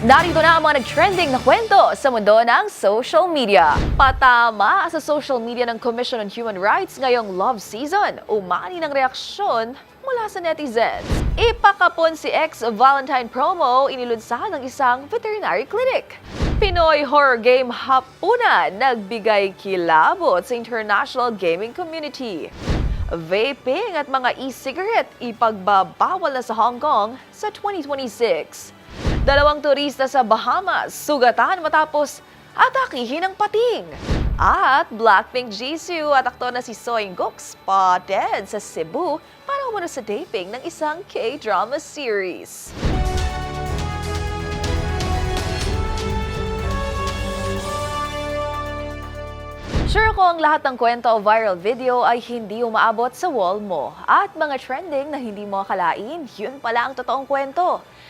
Narito na ang mga nag-trending na kwento sa mundo ng social media. Patama sa social media ng Commission on Human Rights ngayong love season. Umani ng reaksyon mula sa netizens. Ipakapon si ex-Valentine promo inilunsad ng isang veterinary clinic. Pinoy horror game hapunan nagbigay kilabot sa international gaming community. Vaping at mga e-cigarette ipagbabawal na sa Hong Kong sa 2026. Dalawang turista sa Bahamas sugatan matapos atakihin ng pating. At Blackpink Jisoo at aktor na si Soin Gok spotted sa Cebu para umano sa taping ng isang K-drama series. Sure ko ang lahat ng kwento o viral video ay hindi umaabot sa wall mo. At mga trending na hindi mo akalain, yun pala ang totoong kwento.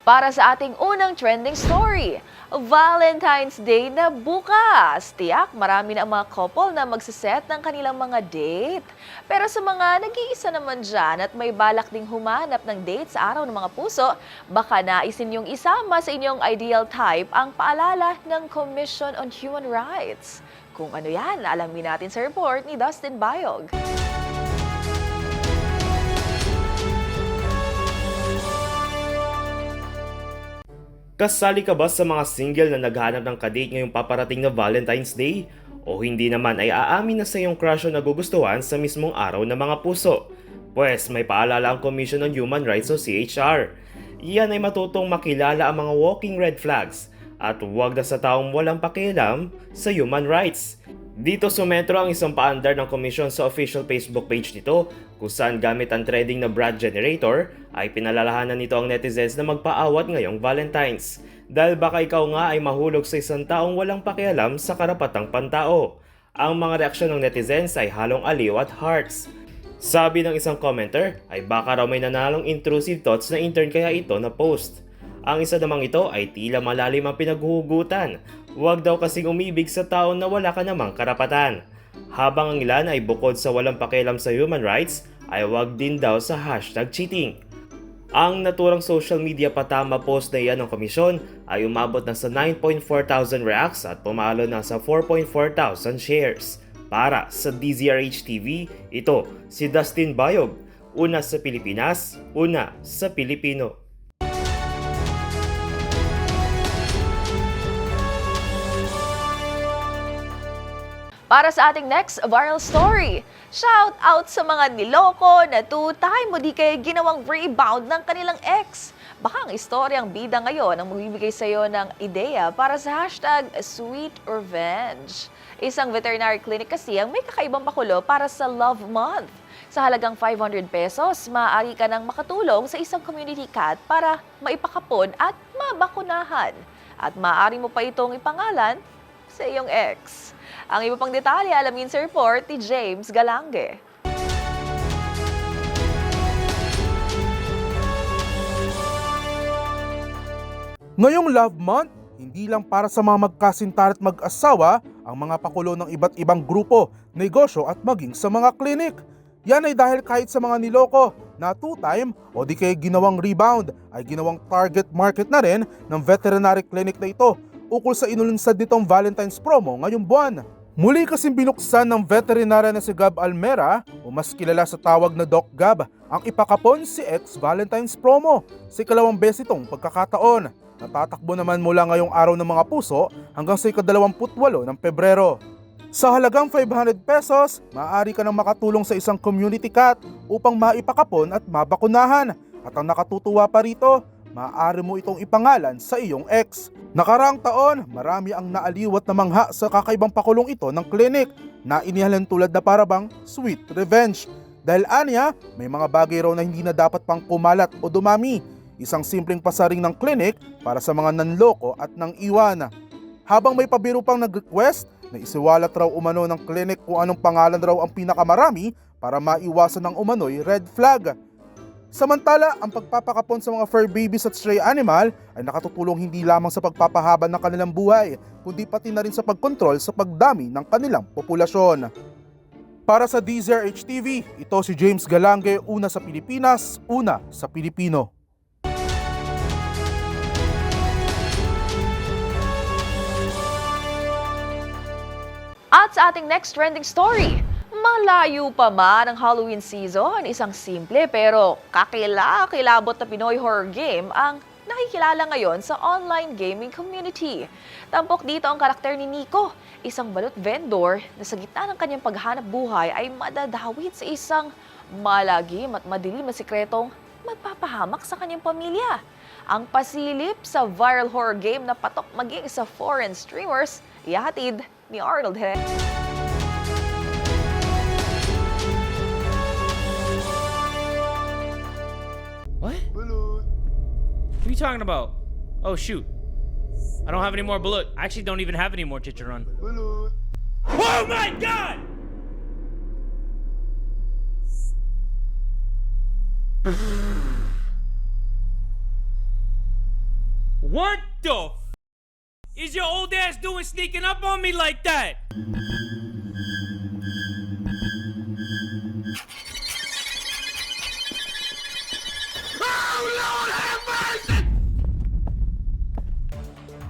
Para sa ating unang trending story, Valentine's Day na bukas. Tiyak, marami na ang mga couple na magsiset ng kanilang mga date. Pero sa mga nag-iisa naman dyan at may balak ding humanap ng date sa araw ng mga puso, baka naisin yung isama sa inyong ideal type ang paalala ng Commission on Human Rights. Kung ano yan, alamin natin sa report ni Dustin Bayog. Kasali ka ba sa mga single na naghahanap ng kadate ngayong paparating na Valentine's Day? O hindi naman ay aamin na sa iyong crush o nagugustuhan sa mismong araw ng mga puso? Pwes may paalala ang Commission on Human Rights o CHR. Iyan ay matutong makilala ang mga walking red flags at huwag na sa taong walang pakialam sa human rights. Dito sumetro ang isang paandar ng komisyon sa official Facebook page nito kung saan gamit ang trending na brand generator ay pinalalahanan nito ang netizens na magpaawat ngayong Valentine's. Dahil baka ikaw nga ay mahulog sa isang taong walang pakialam sa karapatang pantao. Ang mga reaksyon ng netizens ay halong aliw at hearts. Sabi ng isang commenter ay baka raw may nanalong intrusive thoughts na intern kaya ito na post. Ang isa namang ito ay tila malalim ang pinaghuhugutan. Huwag daw kasing umibig sa tao na wala ka namang karapatan. Habang ang ilan ay bukod sa walang pakialam sa human rights, ay huwag din daw sa hashtag cheating. Ang naturang social media patama post na iyan ng komisyon ay umabot na sa 9.4 thousand reacts at pumalo na sa 4.4 thousand shares. Para sa DZRH TV, ito si Dustin Bayog. Una sa Pilipinas, una sa Pilipino. Para sa ating next viral story, shout out sa mga niloko na two-time o di kaya ginawang rebound ng kanilang ex. Baka ang istoryang bida ngayon ang magbibigay sa iyo ng ideya para sa hashtag Sweet Revenge. Isang veterinary clinic kasi ang may kakaibang pakulo para sa Love Month. Sa halagang 500 pesos, maaari ka nang makatulong sa isang community cat para maipakapon at mabakunahan. At maaari mo pa itong ipangalan sa iyong ex. Ang iba pang detalye alamin sa report ni James Galange. Ngayong Love Month, hindi lang para sa mga magkasintar at mag-asawa ang mga pakulo ng iba't ibang grupo, negosyo at maging sa mga klinik. Yan ay dahil kahit sa mga niloko na two-time o di kaya ginawang rebound ay ginawang target market na rin ng veterinary clinic na ito ukol sa inulunsad nitong Valentine's promo ngayong buwan. Muli kasing binuksan ng veterinarya na si Gab Almera o mas kilala sa tawag na Doc Gab ang ipakapon si ex Valentine's promo sa ikalawang beses itong pagkakataon. Natatakbo naman mula ngayong araw ng mga puso hanggang sa ikadalawamputwalo ng Pebrero. Sa halagang 500 pesos, maaari ka nang makatulong sa isang community cat upang maipakapon at mabakunahan. At ang nakatutuwa pa rito, maaari mo itong ipangalan sa iyong ex. Nakaraang taon, marami ang naaliwat na mangha sa kakaibang pakulong ito ng klinik na inihalan tulad na parabang sweet revenge. Dahil anya, may mga bagay raw na hindi na dapat pang kumalat o dumami. Isang simpleng pasaring ng klinik para sa mga nanloko at nang iwan. Habang may pabiro pang nag-request na isiwalat raw umano ng clinic kung anong pangalan raw ang pinakamarami para maiwasan ng umano'y red flag. Samantala, ang pagpapakapon sa mga fur babies at stray animal ay nakatutulong hindi lamang sa pagpapahaba ng kanilang buhay, kundi pati na rin sa pagkontrol sa pagdami ng kanilang populasyon. Para sa DZRH TV, ito si James Galange, una sa Pilipinas, una sa Pilipino. At sa ating next trending story, malayo pa man ang Halloween season, isang simple pero kakilakilabot na Pinoy horror game ang nakikilala ngayon sa online gaming community. Tampok dito ang karakter ni Nico, isang balot vendor na sa gitna ng kanyang paghanap buhay ay madadawit sa isang malagim at madilim na sikretong magpapahamak sa kanyang pamilya. Ang pasilip sa viral horror game na patok maging sa foreign streamers, ihatid ni Arnold Herrera. Talking about? Oh shoot. I don't have any more bullet. I actually don't even have any more chicharron. Oh my god! what the f- is your old ass doing sneaking up on me like that?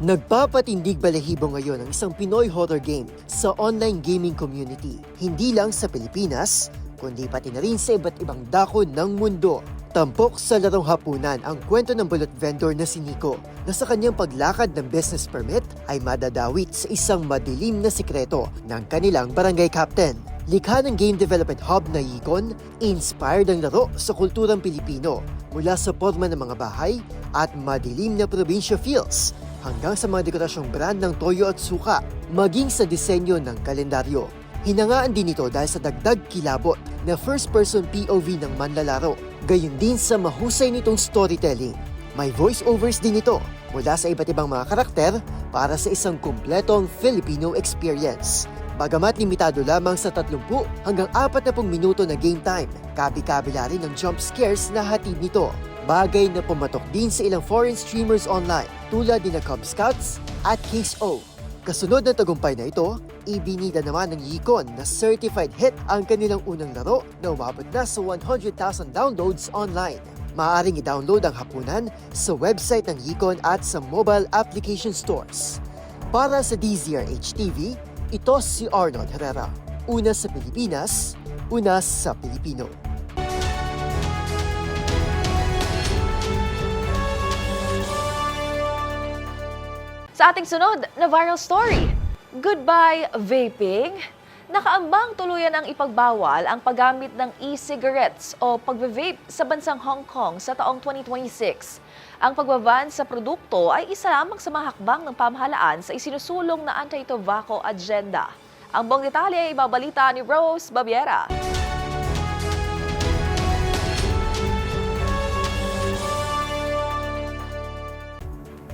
Nagpapatindig balahibo ngayon ang isang Pinoy horror game sa online gaming community. Hindi lang sa Pilipinas, kundi pati na rin sa iba't ibang dako ng mundo. Tampok sa larong hapunan ang kwento ng bulot vendor na si Nico na sa kanyang paglakad ng business permit ay madadawit sa isang madilim na sikreto ng kanilang barangay captain. Likha ng game development hub na Yikon, inspired ang laro sa kulturang Pilipino mula sa forma ng mga bahay at madilim na probinsya feels hanggang sa mga dekorasyong brand ng toyo at suka, maging sa disenyo ng kalendaryo. Hinangaan din ito dahil sa dagdag kilabot na first-person POV ng manlalaro, gayon din sa mahusay nitong storytelling. May voice-overs din ito mula sa iba't ibang mga karakter para sa isang kumpletong Filipino experience. Bagamat limitado lamang sa 30 hanggang 40 minuto na game time, kabi-kabila rin ng jump scares na hatid nito. Bagay na pumatok din sa ilang foreign streamers online tulad ni na Cub Scouts at Case O. Kasunod ng tagumpay na ito, ibinida naman ng Yikon na certified hit ang kanilang unang laro na umabot na sa 100,000 downloads online. Maaaring i-download ang hapunan sa website ng Yikon at sa mobile application stores. Para sa DZRH TV, ito si Arnold Herrera. Una sa Pilipinas, una sa Pilipino. Sa ating sunod na viral story, Goodbye Vaping. Nakaambang tuluyan ang ipagbawal ang paggamit ng e-cigarettes o pagbe-vape sa bansang Hong Kong sa taong 2026. Ang pagbaban sa produkto ay isa lamang sa mga hakbang ng pamahalaan sa isinusulong na anti-tobacco agenda. Ang buong detalye ay ibabalita ni Rose Babiera.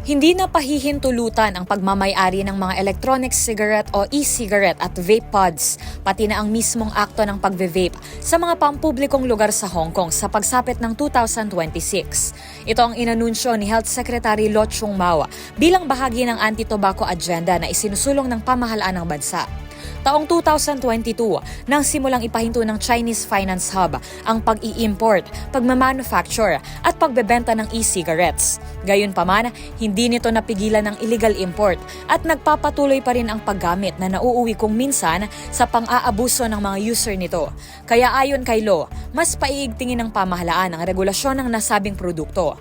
Hindi na pahihintulutan ang pagmamayari ng mga electronic cigarette o e-cigarette at vape pods, pati na ang mismong akto ng pagve-vape sa mga pampublikong lugar sa Hong Kong sa pagsapit ng 2026. Ito ang inanunsyo ni Health Secretary Lo Chung Mao bilang bahagi ng anti-tobacco agenda na isinusulong ng pamahalaan ng bansa. Taong 2022, nang simulang ipahinto ng Chinese Finance Hub ang pag-i-import, pagmamanufacture at pagbebenta ng e-cigarettes. Gayunpaman, hindi nito napigilan ng illegal import at nagpapatuloy pa rin ang paggamit na nauuwi kung minsan sa pang-aabuso ng mga user nito. Kaya ayon kay Lo, mas paiigtingin ng pamahalaan ang regulasyon ng nasabing produkto.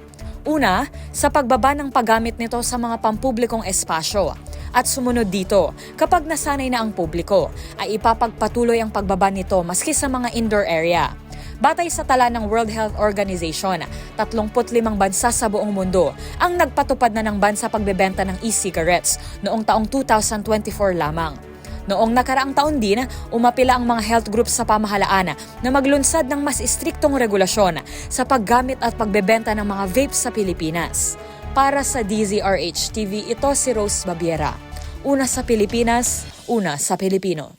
Una, sa pagbaba ng paggamit nito sa mga pampublikong espasyo. At sumunod dito, kapag nasanay na ang publiko, ay ipapagpatuloy ang pagbaba nito maski sa mga indoor area. Batay sa tala ng World Health Organization, 35 bansa sa buong mundo ang nagpatupad na ng bansa pagbebenta ng e-cigarettes noong taong 2024 lamang. Noong nakaraang taon din, umapila ang mga health groups sa pamahalaan na maglunsad ng mas istriktong regulasyon sa paggamit at pagbebenta ng mga vapes sa Pilipinas. Para sa DZRH TV, ito si Rose Babiera. Una sa Pilipinas, una sa Pilipino.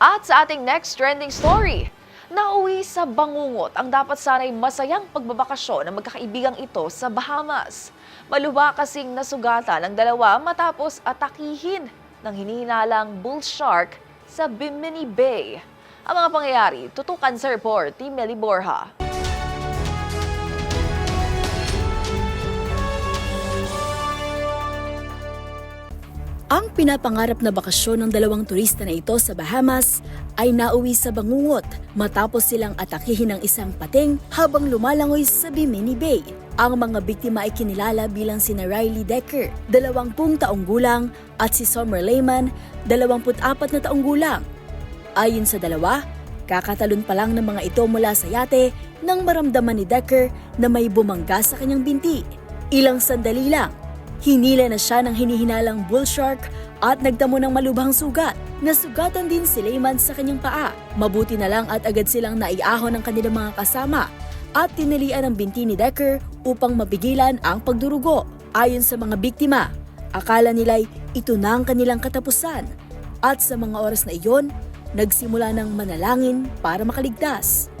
At sa ating next trending story, nauwi sa bangungot ang dapat sana'y masayang pagbabakasyon ng magkakaibigang ito sa Bahamas. Maluba kasing nasugatan ang dalawa matapos atakihin ng hinihinalang bull shark sa Bimini Bay. Ang mga pangyayari, tutukan sa report ni Meli Borja. Ang pinapangarap na bakasyon ng dalawang turista na ito sa Bahamas ay nauwi sa bangungot matapos silang atakihin ng isang pating habang lumalangoy sa Bimini Bay. Ang mga biktima ay kinilala bilang sina Riley Decker, 20 taong gulang, at si Summer Lehman, 24 na taong gulang. Ayon sa dalawa, kakatalon pa lang ng mga ito mula sa yate nang maramdaman ni Decker na may bumangga sa kanyang binti. Ilang sandali lang, Hinila na siya ng hinihinalang bull shark at nagdamo ng malubhang sugat. Nasugatan din si Lehman sa kanyang paa. Mabuti na lang at agad silang naiahon ng kanilang mga kasama at tinalian ang binti ni Decker upang mapigilan ang pagdurugo. Ayon sa mga biktima, akala nila'y ito na ang kanilang katapusan. At sa mga oras na iyon, nagsimula ng manalangin para makaligtas.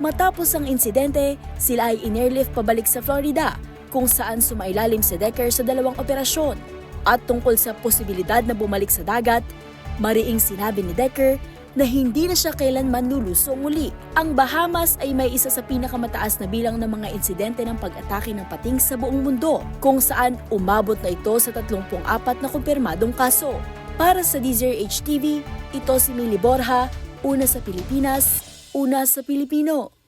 Matapos ang insidente, sila ay in-airlift pabalik sa Florida kung saan sumailalim si Decker sa dalawang operasyon. At tungkol sa posibilidad na bumalik sa dagat, mariing sinabi ni Decker na hindi na siya kailanman lulusong muli. Ang Bahamas ay may isa sa pinakamataas na bilang ng mga insidente ng pag-atake ng pating sa buong mundo, kung saan umabot na ito sa 34 na kumpirmadong kaso. Para sa DZRH TV, ito si Mili Borja, una sa Pilipinas, una sa Pilipino.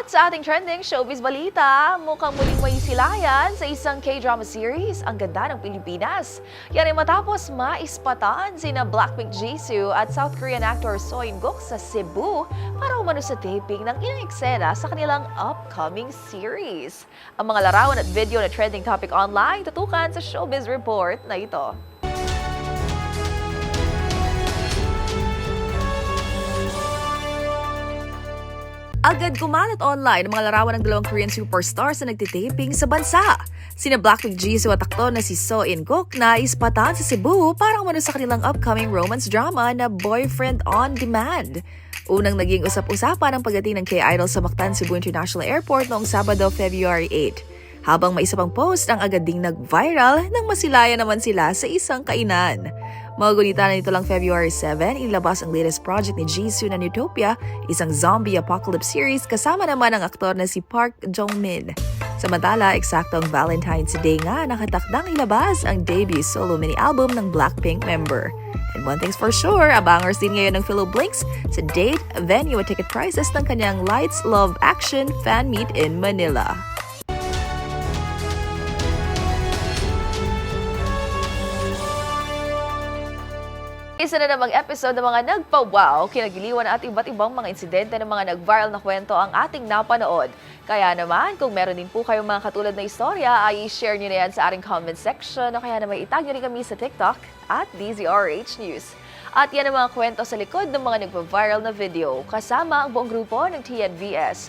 At sa ating trending showbiz balita, mukhang muling may silayan sa isang K-drama series, Ang Ganda ng Pilipinas. Yan ay matapos maispatan sina Blackpink Jisoo at South Korean actor So In-guk sa Cebu para umano sa taping ng ilang eksena sa kanilang upcoming series. Ang mga larawan at video na trending topic online tutukan sa Showbiz Report na ito. Agad kumalat online ang mga larawan ng dalawang Korean superstars na nagtitaping sa bansa. Sina Blackpink Jisoo at aktor na si So In-guk na ispatan sa Cebu para umano sa kanilang upcoming romance drama na Boyfriend on Demand. Unang naging usap-usapan ang pagdating ng K-Idol sa Mactan Cebu International Airport noong Sabado, February 8. Habang may isa pang post ang agad ding nag-viral nang masilaya naman sila sa isang kainan. Magugunita na nito lang February 7, inilabas ang latest project ni Jisoo na Utopia, isang zombie apocalypse series kasama naman ang aktor na si Park Jong-min. Samantala, eksaktong Valentine's Day nga nakatakdang ilabas ang debut solo mini-album ng Blackpink member. And one thing's for sure, abangers din ngayon ng Philo Blinks sa date, venue at ticket prices ng kanyang Lights Love Action fan meet in Manila. Isa na namang episode ng mga nagpa-wow, kinagiliwan at iba't ibang mga insidente ng mga nag-viral na kwento ang ating napanood. Kaya naman, kung meron din po kayong mga katulad na istorya, ay i-share nyo na yan sa ating comment section o kaya naman itag nyo rin kami sa TikTok at DZRH News. At yan ang mga kwento sa likod ng mga nagpa-viral na video kasama ang buong grupo ng TNVS.